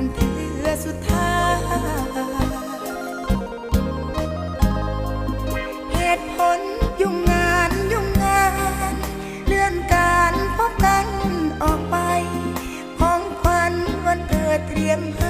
ันเพื่อสุดท้ายเหตุผลยุ่งงานยุ่งงาน เลื่อนการพบกันออกไป ของควันวันเกิดเตรียมให้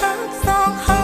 หักสองหัก